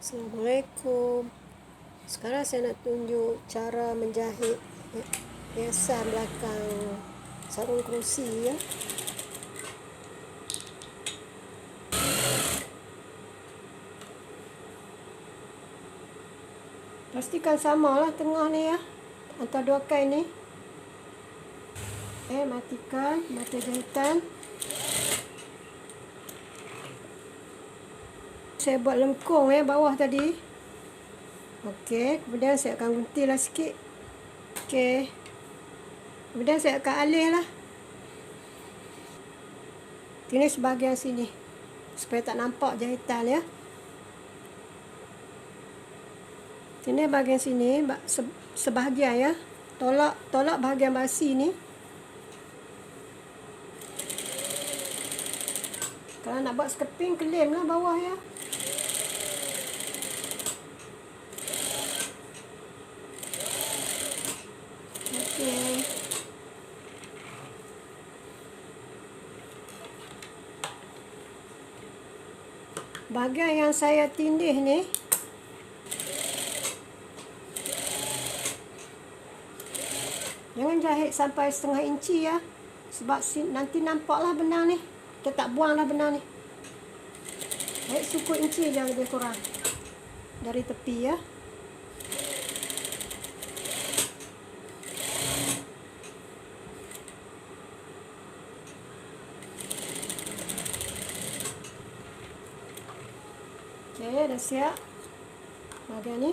Assalamualaikum. Sekarang saya nak tunjuk cara menjahit hiasan belakang sarung kerusi ya. Pastikan samalah tengah ni ya. Antara dua kain ni. Eh, matikan mata jahitan. Saya buat lengkung ya bawah tadi. Okey, kemudian saya akan guntinglah sikit. Okey. Kemudian saya akan alih lah. Ini sebahagian sini. Supaya tak nampak jahitan ya. Sini bahagian sini sebahagian ya. Tolak tolak bahagian basi ni. Kalau nak buat skeping kelim lah bawah ya. Okey. Bahagian yang saya tindih ni Jangan jahit sampai setengah inci ya. Sebab nanti nampaklah benang ni. Kita tak buanglah benang ni. Jahit suku inci je lebih kurang. Dari tepi ya. Okey, dah siap. Bahagian ni.